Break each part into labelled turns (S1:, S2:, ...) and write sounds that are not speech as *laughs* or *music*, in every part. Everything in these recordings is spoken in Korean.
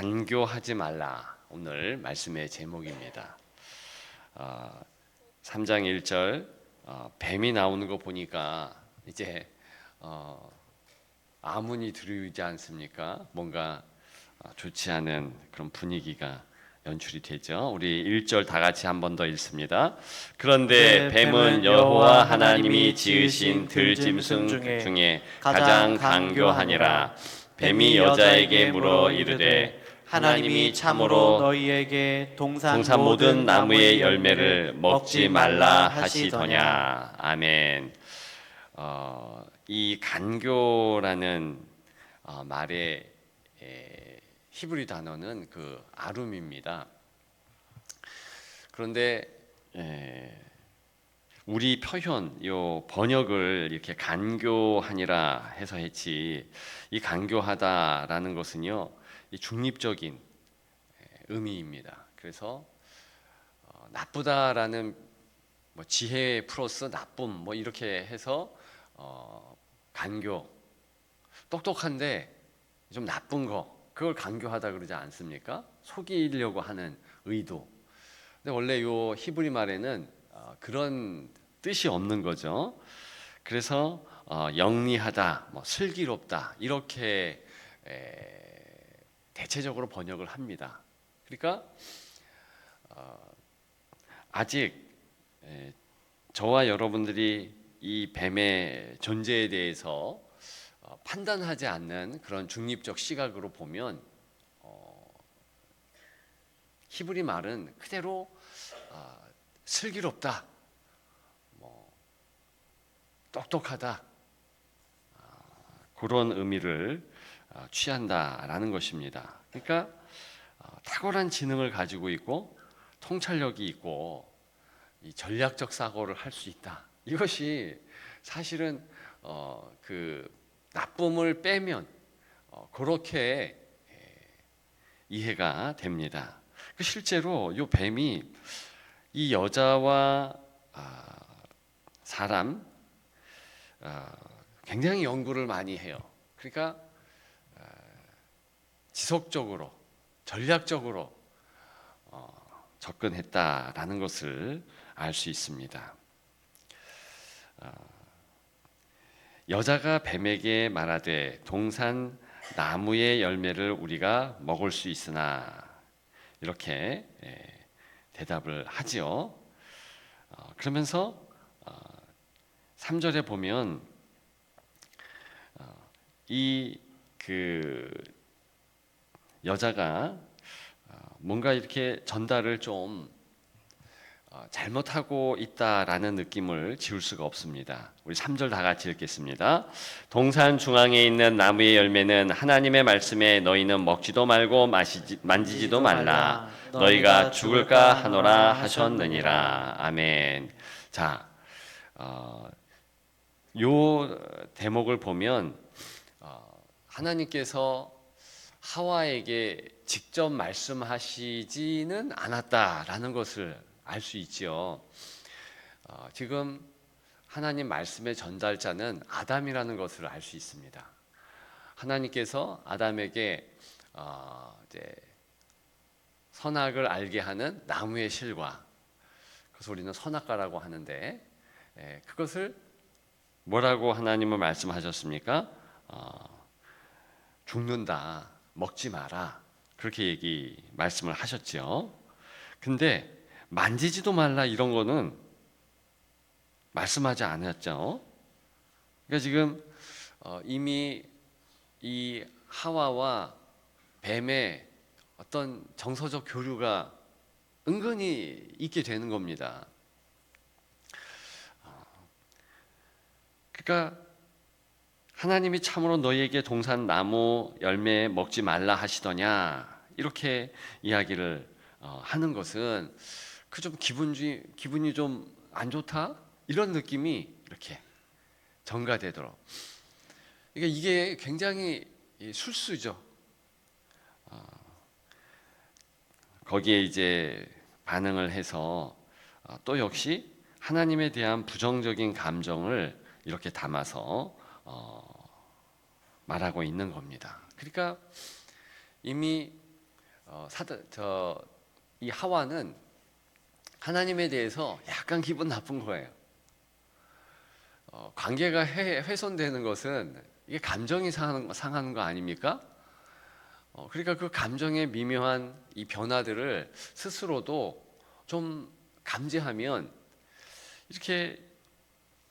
S1: 간교하지 말라 오늘 말씀의 제목입니다. 어, 3장 1절 어, 뱀이 나오는 거 보니까 이제 어, 아문이 들리지 않습니까? 뭔가 어, 좋지 않은 그런 분위기가 연출이 되죠. 우리 1절 다 같이 한 번 더 읽습니다. 그런데
S2: 네,
S1: 뱀은 여호와 하나님이 지으신 들짐승 중에 가장 강교하니라. 뱀이 여자에게 물어 이르되 하나님이 참으로
S2: 너희에게 동산,
S1: 동산 모든 나무의 열매를 먹지 말라 하시더냐. 아멘. 어, 이 간교라는 어, 말의 에, 히브리 단어는 그 아름입니다. 그런데 에, 우리 표현 요 번역을 이렇게 간교하니라 해서 했지 이 간교하다라는 것은요 이 중립적인 에, 의미입니다. 그래서 어, 나쁘다라는 뭐 지혜 플러스 나쁨 뭐 이렇게 해서 어, 간교 똑똑한데 좀 나쁜 거 그걸 간교하다 그러지 않습니까? 속이려고 하는 의도. 근데 원래 요 히브리 말에는 어, 그런 뜻이 없는 거죠. 그래서 어, 영리하다, 뭐 슬기롭다 이렇게 에, 대체적으로 번역을 합니다. 그러니까 어, 아직 에, 저와 여러분들이 이 뱀의 존재에 대해서 어, 판단하지 않는 그런 중립적 시각으로 보면 어, 히브리 말은 그대로 아, 슬기롭다, 뭐 똑똑하다 아, 그런 의미를 아, 취한다라는 것입니다. 그러니까 어, 탁월한 지능을 가지고 있고 통찰력이 있고 이 전략적 사고를 할 수 있다. 이것이 사실은 어, 그 나쁨을 빼면 어, 그렇게 에, 이해가 됩니다. 그 실제로 이 뱀이 이 여자와 아, 사람 아, 굉장히 연구를 많이 해요. 그러니까 아, 지속적으로 전략적으로 어, 접근했다라는 것을 알 수 있습니다. 어, 여자가 뱀에게 말하되 동산 나무의 열매를 우리가 먹을 수 있으나 이렇게 예, 대답을 하지요. 어, 그러면서 어, 3절에 보면 어, 이그 여자가 어, 뭔가 이렇게 전달을 좀 어, 잘못하고 있다라는 느낌을 지울 수가 없습니다. 우리 3절 다 같이 읽겠습니다. 동산 중앙에 있는 나무의 열매는 하나님의 말씀에 너희는 먹지도 말고 마시지, 만지지도 말라. 너희가 죽을까 하노라 하셨느니라. 아멘. 자, 어, 요 대목을 보면 어, 하나님께서 하와에게 직접 말씀하시지는 않았다라는 것을 알 수 있지요. 어, 지금 하나님 말씀의 전달자는 아담이라는 것을 알 수 있습니다. 하나님께서 아담에게 어, 이제 선악을 알게 하는 나무의 실과 그래서 우리는 선악과라고 하는데 예, 그것을 뭐라고 하나님은 말씀하셨습니까? 어, 죽는다, 먹지 마라 그렇게 얘기 말씀을 하셨죠. 근데 만지지도 말라 이런 거는 말씀하지 않았죠. 그러니까 지금 어, 이미 이 하와와 뱀의 어떤 정서적 교류가 은근히 있게 되는 겁니다. 어, 그러니까 하나님이 참으로 너희에게 동산 나무 열매 먹지 말라 하시더냐 이렇게 이야기를 어, 하는 것은 그 좀 기분이 기분이 좀 안 좋다 이런 느낌이 이렇게 전가되도록. 그러니까 이게 굉장히 이 술수죠. 어, 거기에 이제 반응을 해서 어, 또 역시 하나님에 대한 부정적인 감정을 이렇게 담아서 어, 말하고 있는 겁니다. 그러니까 이미 어, 사다 저이 하와는 하나님에 대해서 약간 기분 나쁜 거예요. 어, 관계가 해, 훼손되는 것은 이게 감정이 상하는, 상하는 거 아닙니까? 어, 그러니까 그 감정의 미묘한 이 변화들을 스스로도 좀 감지하면 이렇게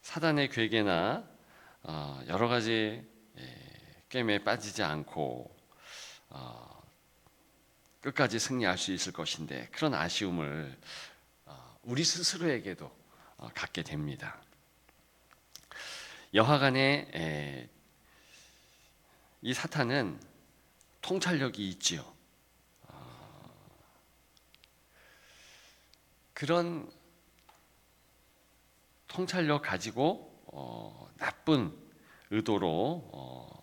S1: 사단의 괴계나 어, 여러 가지 예, 꿰매에 빠지지 않고 어, 끝까지 승리할 수 있을 것인데 그런 아쉬움을 어, 우리 스스로에게도 어, 갖게 됩니다. 여하간에 에, 이 사탄은 통찰력이 있지요. 어, 그런 통찰력 가지고 어, 나쁜 의도로 어,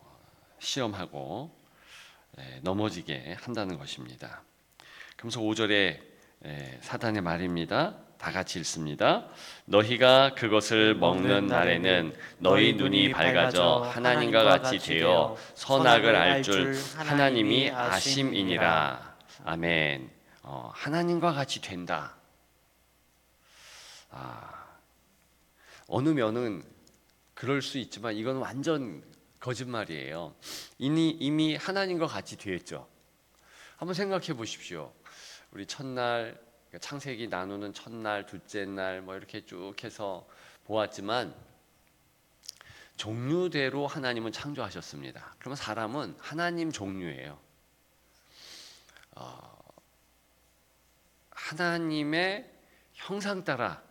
S1: 시험하고 에, 넘어지게 한다는 것입니다. 그러면서 5절에 에, 사단의 말입니다. 다 같이 읽습니다. 너희가 그것을 먹는 날에는 너희 눈이 밝아져 하나님과 같이 되어 선악을 알 줄 하나님이 아심이니라. 아멘. 어, 하나님과 같이 된다. 아, 어느 면은 그럴 수 있지만 이건 완전 거짓말이에요. 이미 이미 하나님과 같이 되었죠. 한번 생각해 보십시오. 우리 첫날 그러니까 창세기 나누는 첫날, 둘째 날 뭐 이렇게 쭉 해서 보았지만 종류대로 하나님은 창조하셨습니다. 그러면 사람은 하나님 종류예요. 어, 하나님의 형상 따라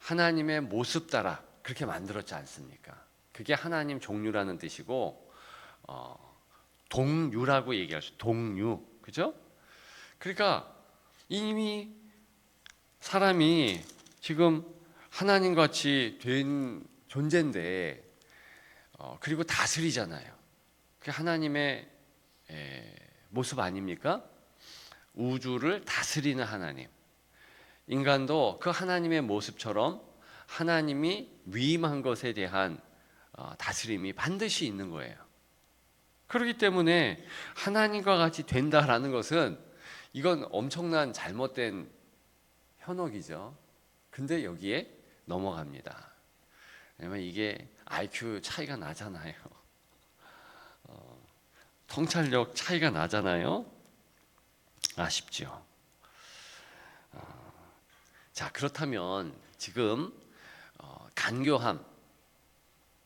S1: 하나님의 모습 따라 그렇게 만들었지 않습니까? 그게 하나님 종류라는 뜻이고 어, 동유라고 얘기할 수 동유 그죠? 그러니까 이미 사람이 지금 하나님 같이 된 존재인데 어, 그리고 다스리잖아요. 그게 하나님의 에, 모습 아닙니까? 우주를 다스리는 하나님. 인간도 그 하나님의 모습처럼 하나님이 위임한 것에 대한 어, 다스림이 반드시 있는 거예요. 그렇기 때문에 하나님과 같이 된다라는 것은 이건 엄청난 잘못된 현혹이죠. 근데 여기에 넘어갑니다. 왜냐면 이게 IQ 차이가 나잖아요. 어, 통찰력 차이가 나잖아요. 아쉽죠. 어, 자 그렇다면 지금 어, 간교함,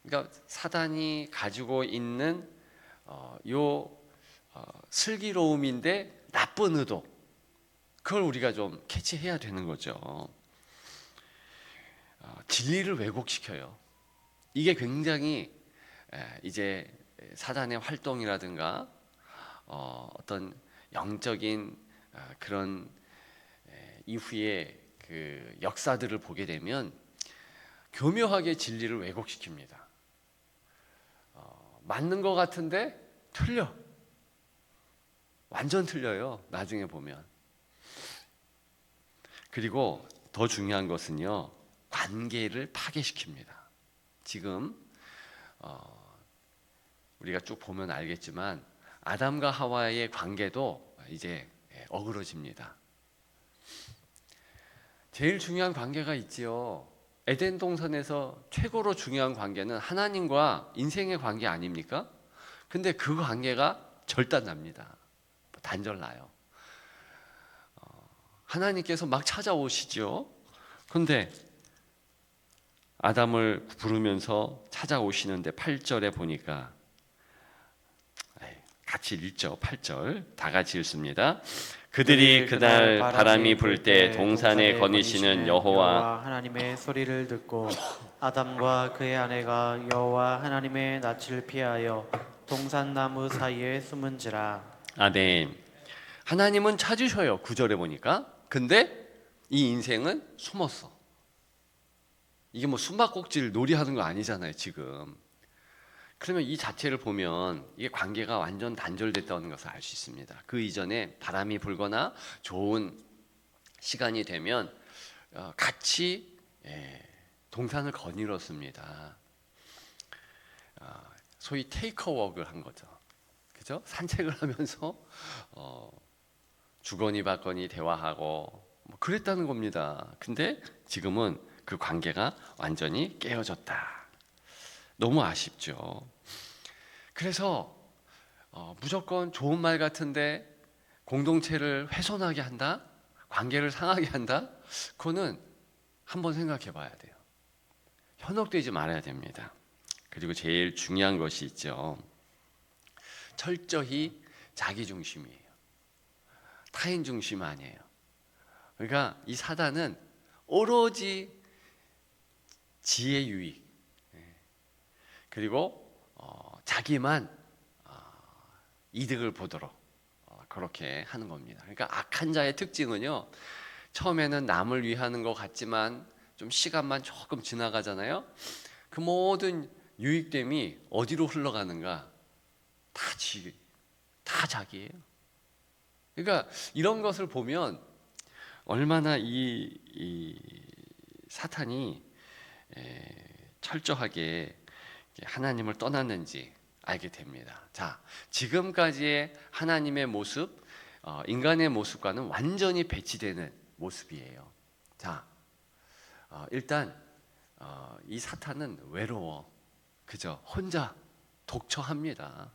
S1: 그러니까 사단이 가지고 있는 어, 요 어, 슬기로움인데 나쁜 의도, 그걸 우리가 좀 캐치해야 되는 거죠. 어, 진리를 왜곡시켜요. 이게 굉장히 에, 이제 사단의 활동이라든가 어, 어떤 영적인 어, 그런 에, 이후에 그 역사들을 보게 되면 교묘하게 진리를 왜곡시킵니다. 어, 맞는 것 같은데 틀려. 완전 틀려요. 나중에 보면. 그리고 더 중요한 것은요. 관계를 파괴시킵니다. 지금 어, 우리가 쭉 보면 알겠지만 아담과 하와의 관계도 이제 어그러집니다. 제일 중요한 관계가 있지요. 에덴 동산에서 최고로 중요한 관계는 하나님과 인생의 관계 아닙니까? 근데 그 관계가 절단납니다. 단절나요. 어, 하나님께서 막 찾아오시죠. 근데 아담을 부르면서 찾아오시는데 8절에 보니까 같이 읽죠. 8절 다 같이 읽습니다. 그들이 그날 바람이 불 때 동산에 거니시는 여호와
S2: 하나님의 소리를 듣고 *laughs* 아담과 그의 아내가 여호와 하나님의 낯을 피하여 동산 나무 사이에 숨은지라
S1: 아멘. 하나님은 찾으셔요. 구절에 보니까. 근데 이 인생은 숨었어. 이게 뭐 숨바꼭질 놀이하는 거 아니잖아요, 지금. 그러면 이 자체를 보면 이게 관계가 완전 단절됐다는 것을 알 수 있습니다. 그 이전에 바람이 불거나 좋은 시간이 되면 어, 같이 예, 동산을 거닐었습니다. 어, 소위 테이크워크를 한 거죠. 그죠? *laughs* 산책을 하면서 어, 주거니 받거니 대화하고 뭐 그랬다는 겁니다. 근데 지금은 그 관계가 완전히 깨어졌다. 너무 아쉽죠. 그래서 어, 무조건 좋은 말 같은데 공동체를 훼손하게 한다, 관계를 상하게 한다. 그거는 한번 생각해 봐야 돼요. 현혹되지 말아야 됩니다. 그리고 제일 중요한 것이 있죠. 철저히 자기 중심이에요. 타인 중심 아니에요. 그러니까 이 사단은 오로지 지혜 유익 예. 그리고 어, 자기만 어, 이득을 보도록 어, 그렇게 하는 겁니다. 그러니까 악한 자의 특징은요. 처음에는 남을 위하는 것 같지만 좀 시간만 조금 지나가잖아요. 그 모든 유익됨이 어디로 흘러가는가? 다 지, 다 자기예요. 그러니까 이런 것을 보면 얼마나 이, 이 사탄이 에, 철저하게 하나님을 떠났는지 알게 됩니다. 자, 지금까지의 하나님의 모습, 어, 인간의 모습과는 완전히 배치되는 모습이에요. 자, 어, 일단 어, 이 사탄은 외로워, 그죠? 혼자 독처합니다.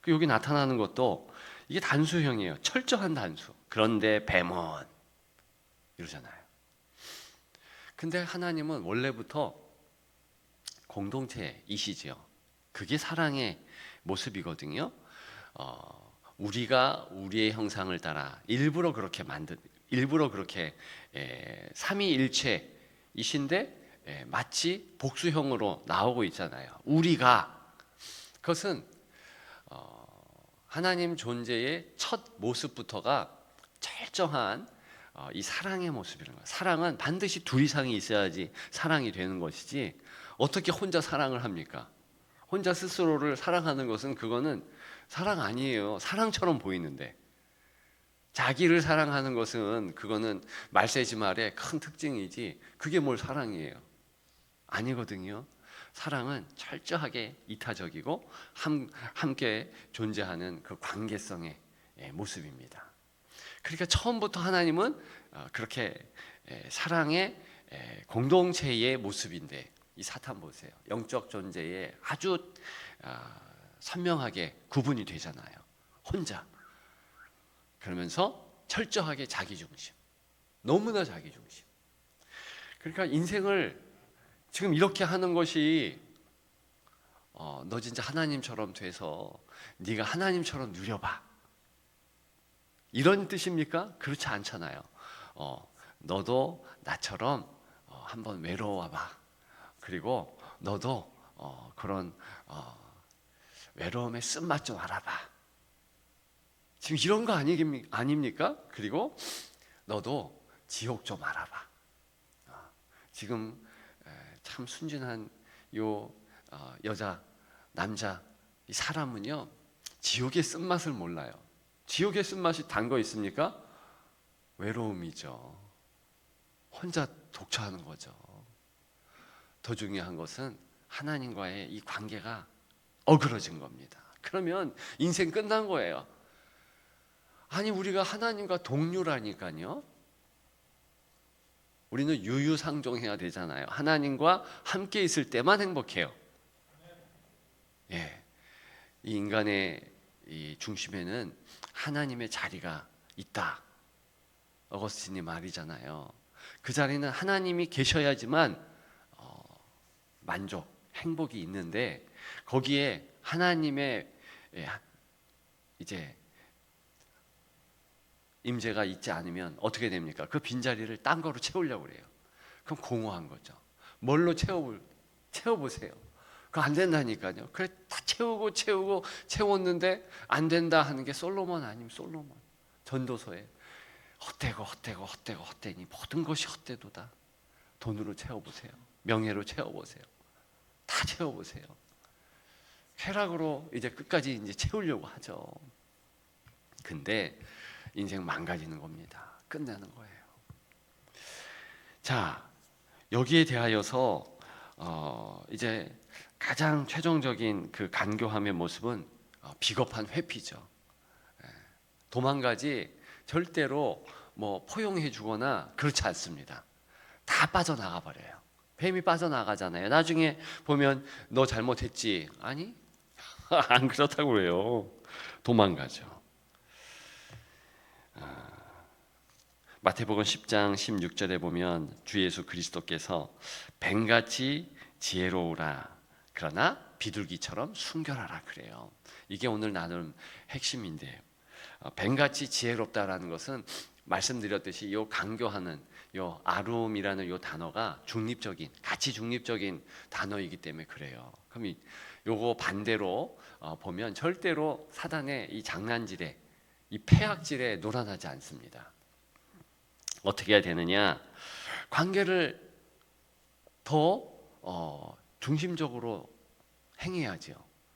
S1: 그 여기 나타나는 것도 이게 단수형이에요. 철저한 단수. 그런데 뱀은 이러잖아요. 근데 하나님은 원래부터 공동체이시지요. 그게 사랑의 모습이거든요. 어, 우리가 우리의 형상을 따라 일부러 그렇게 만든 일부러 그렇게 에, 삼위일체이신데 에, 마치 복수형으로 나오고 있잖아요. 우리가 그것은 어, 하나님 존재의 첫 모습부터가 철저한 어, 이 사랑의 모습이라는 거예요. 사랑은 반드시 둘 이상이 있어야지 사랑이 되는 것이지 어떻게 혼자 사랑을 합니까? 혼자 스스로를 사랑하는 것은 그거는 사랑 아니에요. 사랑처럼 보이는데 자기를 사랑하는 것은 그거는 말세지 말의 큰 특징이지 그게 뭘 사랑이에요? 아니거든요. 사랑은 철저하게 이타적이고 함, 함께 존재하는 그 관계성의 예, 모습입니다. 그러니까 처음부터 하나님은 어, 그렇게 예, 사랑의 예, 공동체의 모습인데 이 사탄 보세요. 영적 존재에 아주 아, 선명하게 구분이 되잖아요. 혼자 그러면서 철저하게 자기 중심, 너무나 자기 중심. 그러니까 인생을 지금 이렇게 하는 것이 어, 너 진짜 하나님처럼 돼서 네가 하나님처럼 누려봐. 이런 뜻입니까? 그렇지 않잖아요. 어, 너도 나처럼 어, 한번 외로워봐. 그리고 너도 어, 그런 어, 외로움의 쓴맛 좀 알아봐. 지금 이런 거 아니, 아닙니까? 그리고 너도 지옥 좀 알아봐. 어, 지금 에, 참 순진한 요 어, 여자, 남자 이 사람은요 지옥의 쓴맛을 몰라요. 지옥의 쓴맛이 단 거 있습니까? 외로움이죠. 혼자 독처하는 거죠. 더 중요한 것은 하나님과의 이 관계가 어그러진 겁니다. 그러면 인생 끝난 거예요. 아니 우리가 하나님과 동료라니까요. 우리는 유유상종해야 되잖아요. 하나님과 함께 있을 때만 행복해요. 예, 이 인간의 이 중심에는 하나님의 자리가 있다. 어거스틴이 말이잖아요. 그 자리는 하나님이 계셔야지만 어, 만족, 행복이 있는데 거기에 하나님의 예, 이제 임재가 있지 않으면 어떻게 됩니까? 그 빈자리를 딴 거로 채우려고 그래요. 그럼 공허한 거죠. 뭘로 채워 채워 보세요. 그거 안 된다니까요. 그래 다 채우고 채우고 채웠는데 안 된다 하는 게 솔로몬 아니면 솔로몬 전도서에 헛되고 헛되고 헛되고 헛되니 모든 것이 헛되도다. 돈으로 채워 보세요. 명예로 채워 보세요. 다 채워 보세요. 쾌락으로 이제 끝까지 이제 채우려고 하죠. 근데 인생 망가지는 겁니다. 끝내는 거예요. 자, 여기에 대하여서 어, 이제 가장 최종적인 그 간교함의 모습은 어, 비겁한 회피죠. 예, 도망가지 절대로 뭐 포용해 주거나 그렇지 않습니다. 다 빠져나가 버려요. 뱀이 빠져나가잖아요. 나중에 보면 너 잘못했지. 아니? *laughs* 안 그렇다고 그래요. 도망가죠. 아, 마태복음 10장 16절에 보면 주 예수 그리스도께서 뱀같이 지혜로우라 그러나 비둘기처럼 순결하라 그래요. 이게 오늘 나눌 핵심인데요. 어, 뱀같이 지혜롭다라는 것은 말씀드렸듯이 요 강교하는 요 아룸이라는 요 단어가 중립적인 가치 중립적인 단어이기 때문에 그래요. 그럼 이 요거 반대로 어, 보면 절대로 사단의 이 장난질에 이 폐악질에 놀아나지 않습니다. 어떻게 해야 되느냐? 관계를 더 어, 중심적으로 행해야죠.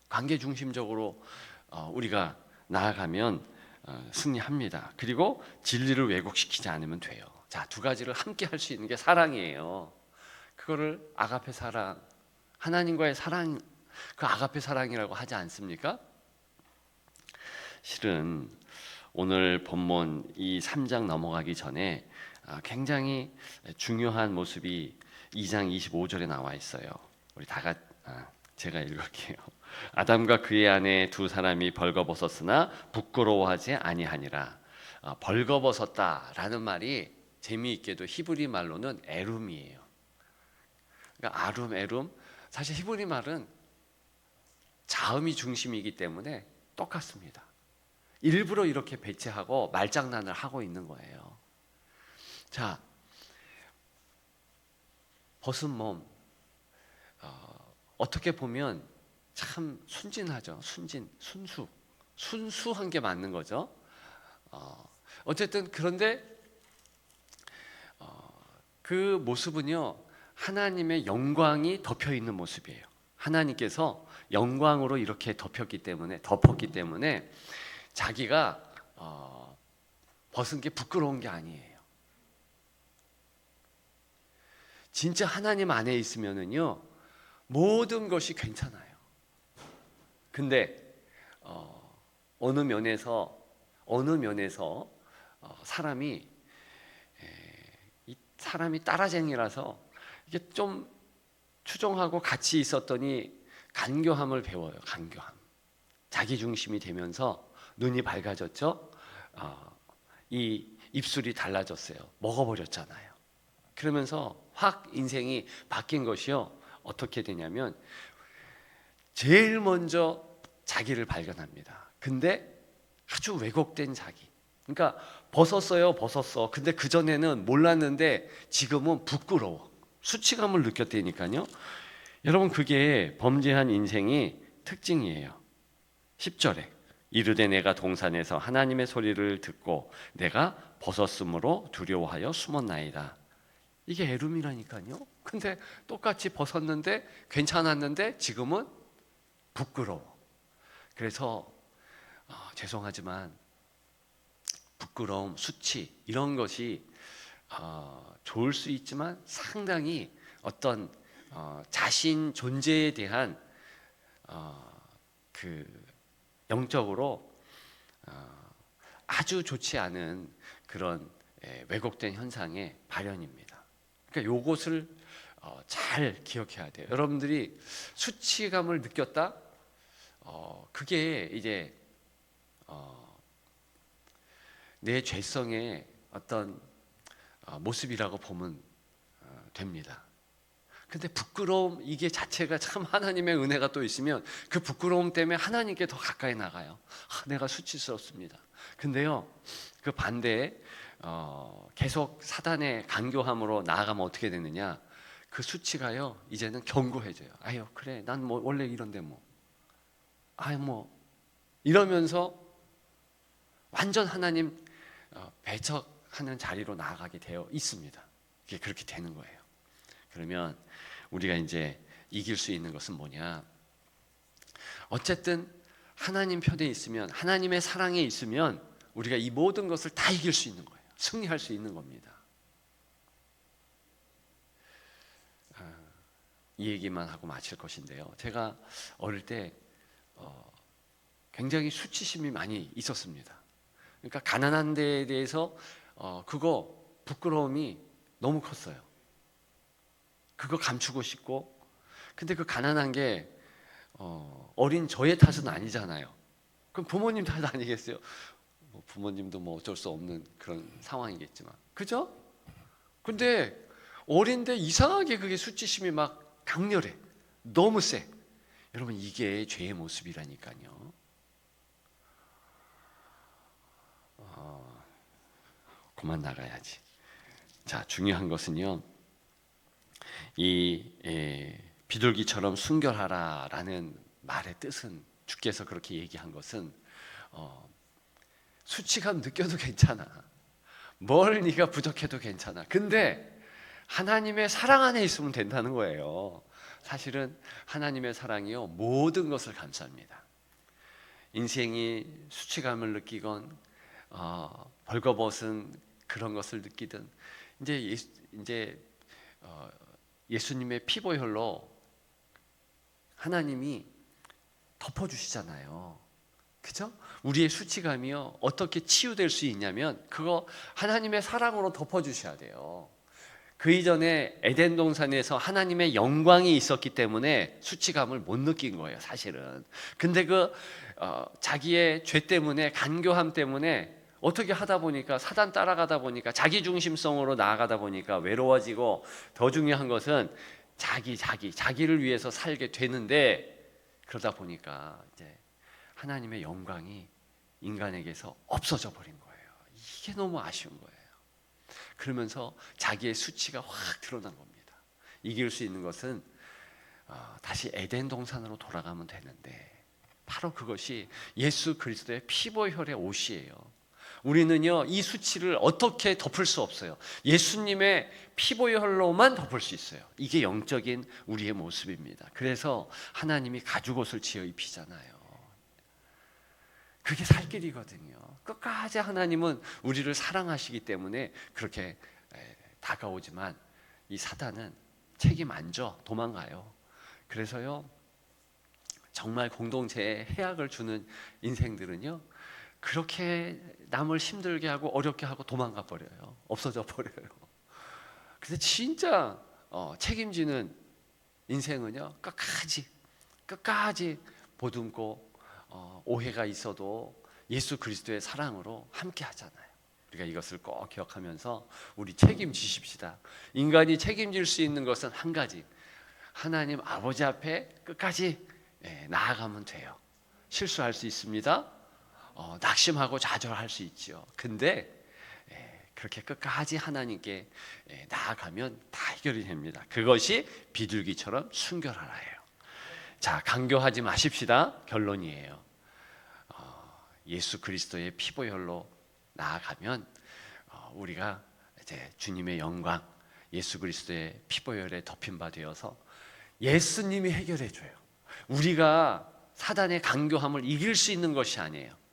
S1: 관계 중심적으로 어, 우리가 나아가면 어, 승리합니다. 그리고 진리를 왜곡시키지 않으면 돼요. 자, 두 가지를 함께 할 수 있는 게 사랑이에요. 그거를 아가페 사랑, 하나님과의 사랑, 그 아가페 사랑이라고 하지 않습니까? 실은 오늘 본문 이 3장 넘어가기 전에 아, 굉장히 중요한 모습이 2장 25절에 나와 있어요. 우리 다 같, 아, 제가 읽을게요. *laughs* 아담과 그의 아내 두 사람이 벌거벗었으나 부끄러워하지 아니하니라. 아, 벌거벗었다라는 말이 재미있게도 히브리 말로는 에룸이에요. 그러니까 아룸, 에룸. 사실 히브리 말은 자음이 중심이기 때문에 똑같습니다. 일부러 이렇게 배치하고 말장난을 하고 있는 거예요. 자, 벗은 몸 어, 어떻게 보면 참 순진하죠. 순진, 순수, 순수한 게 맞는 거죠. 어, 어쨌든 그런데 어, 그 모습은요 하나님의 영광이 덮여 있는 모습이에요. 하나님께서 영광으로 이렇게 덮였기 때문에 덮었기 때문에 자기가 어, 벗은 게 부끄러운 게 아니에요. 진짜 하나님 안에 있으면은요 모든 것이 괜찮아요. 근데 어, 어느 면에서 어느 면에서 어, 사람이 사람이 따라쟁이라서 이게 좀 추종하고 같이 있었더니 간교함을 배워요. 간교함. 자기 중심이 되면서 눈이 밝아졌죠. 어, 이 입술이 달라졌어요. 먹어버렸잖아요. 그러면서 확 인생이 바뀐 것이요. 어떻게 되냐면 제일 먼저 자기를 발견합니다. 근데 아주 왜곡된 자기. 그러니까 벗었어요, 벗었어. 근데 그 전에는 몰랐는데 지금은 부끄러워. 수치감을 느꼈다니까요. 여러분 그게 범죄한 인생이 특징이에요. 10절에 이르되 내가 동산에서 하나님의 소리를 듣고 내가 벗었으므로 두려워하여 숨었나이다. 이게 에룸이라니까요. 근데 똑같이 벗었는데 괜찮았는데 지금은 부끄러워. 그래서 어, 죄송하지만 부끄러움, 수치 이런 것이 어, 좋을 수 있지만 상당히 어떤 어, 자신 존재에 대한 어, 그 영적으로 어, 아주 좋지 않은 그런 예, 왜곡된 현상의 발현입니다. 그러니까 요것을 어, 잘 기억해야 돼요. 여러분들이 수치감을 느꼈다? 어, 그게 이제 어, 내 죄성의 어떤 어, 모습이라고 보면 어, 됩니다. 근데 부끄러움 이게 자체가 참 하나님의 은혜가 또 있으면 그 부끄러움 때문에 하나님께 더 가까이 나가요. 아, 내가 수치스럽습니다. 근데요 그 반대에 어, 계속 사단의 간교함으로 나아가면 어떻게 되느냐? 그 수치가요 이제는 견고해져요. 아유 그래 난 뭐 원래 이런데 뭐 아유 뭐 이러면서 완전 하나님 어, 배척하는 자리로 나아가게 되어 있습니다. 이게 그렇게 되는 거예요. 그러면 우리가 이제 이길 수 있는 것은 뭐냐? 어쨌든 하나님 편에 있으면 하나님의 사랑에 있으면 우리가 이 모든 것을 다 이길 수 있는 거예요. 승리할 수 있는 겁니다. 아, 이 얘기만 하고 마칠 것인데요. 제가 어릴 때 어, 굉장히 수치심이 많이 있었습니다. 그러니까 가난한 데에 대해서 어, 그거 부끄러움이 너무 컸어요. 그거 감추고 싶고, 근데 그 가난한 게 어, 어린 저의 탓은 아니잖아요. 그럼 부모님 탓 아니겠어요? 뭐 부모님도 뭐 어쩔 수 없는 그런 상황이겠지만, 그죠? 근데 어린데 이상하게 그게 수치심이 막 강렬해, 너무 세. 여러분 이게 죄의 모습이라니까요. 어, 그만 나가야지. 자 중요한 것은요. 이 에, 비둘기처럼 순결하라라는 말의 뜻은 주께서 그렇게 얘기한 것은 어, 수치감 느껴도 괜찮아. 뭘 네가 부족해도 괜찮아. 근데 하나님의 사랑 안에 있으면 된다는 거예요. 사실은 하나님의 사랑이요 모든 것을 감쌉니다. 인생이 수치감을 느끼건 어, 벌거벗은 그런 것을 느끼든 이제 예수, 이제 어, 예수님의 피보혈로 하나님이 덮어주시잖아요. 그죠? 우리의 수치감이요 어떻게 치유될 수 있냐면 그거 하나님의 사랑으로 덮어주셔야 돼요. 그 이전에 에덴 동산에서 하나님의 영광이 있었기 때문에 수치감을 못 느낀 거예요, 사실은. 근데 그 어, 자기의 죄 때문에 간교함 때문에 어떻게 하다 보니까 사단 따라가다 보니까 자기 중심성으로 나아가다 보니까 외로워지고 더 중요한 것은 자기 자기 자기를 위해서 살게 되는데 그러다 보니까 이제 하나님의 영광이 인간에게서 없어져 버린 거예요. 이게 너무 아쉬운 거예요. 그러면서 자기의 수치가 확 드러난 겁니다. 이길 수 있는 것은 어, 다시 에덴 동산으로 돌아가면 되는데 바로 그것이 예수 그리스도의 피보혈의 옷이에요. 우리는요 이 수치를 어떻게 덮을 수 없어요. 예수님의 피보혈로만 덮을 수 있어요. 이게 영적인 우리의 모습입니다. 그래서 하나님이 가죽옷을 지어 입히잖아요. 그게 살 길이거든요. 끝까지 하나님은 우리를 사랑하시기 때문에 그렇게 에, 다가오지만 이 사단은 책임 안 져, 도망가요. 그래서요, 정말 공동체에 해악을 주는 인생들은요, 그렇게 남을 힘들게 하고 어렵게 하고 도망가 버려요. 없어져 버려요. 근데 진짜 어, 책임지는 인생은요, 끝까지, 끝까지 보듬고 어, 오해가 있어도 예수 그리스도의 사랑으로 함께 하잖아요. 우리가 이것을 꼭 기억하면서 우리 책임지십시다. 인간이 책임질 수 있는 것은 한 가지. 하나님 아버지 앞에 끝까지 예, 나아가면 돼요. 실수할 수 있습니다. 어, 낙심하고 좌절할 수 있죠. 근데 예, 그렇게 끝까지 하나님께 예, 나아가면 다 해결이 됩니다. 그것이 비둘기처럼 순결하라예요. 자, 강교하지 마십시다. 결론이에요. 어, 예수 그리스도의 피보혈로 나아가면 어, 우리가 이제 주님의 영광, 예수 그리스도의 피보혈에 덮인 바 되어서 예수님이 해결해 줘요. 우리가 사단의 강교함을 이길 수 있는 것이 아니에요.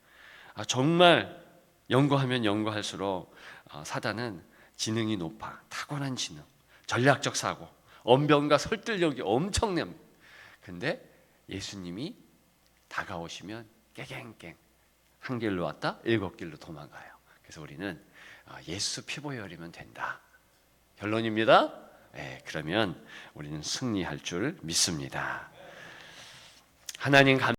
S1: 아, 정말 연구하면 연구할수록 어, 사단은 지능이 높아 타고난 지능, 전략적 사고, 언변과 설득력이 엄청납니다. 근데 예수님이 다가오시면 깨갱깽 한 길로 왔다 일곱 길로 도망가요. 그래서 우리는 아, 예수 피보혈이면 된다. 결론입니다. 네, 그러면 우리는 승리할 줄 믿습니다. 하나님 감.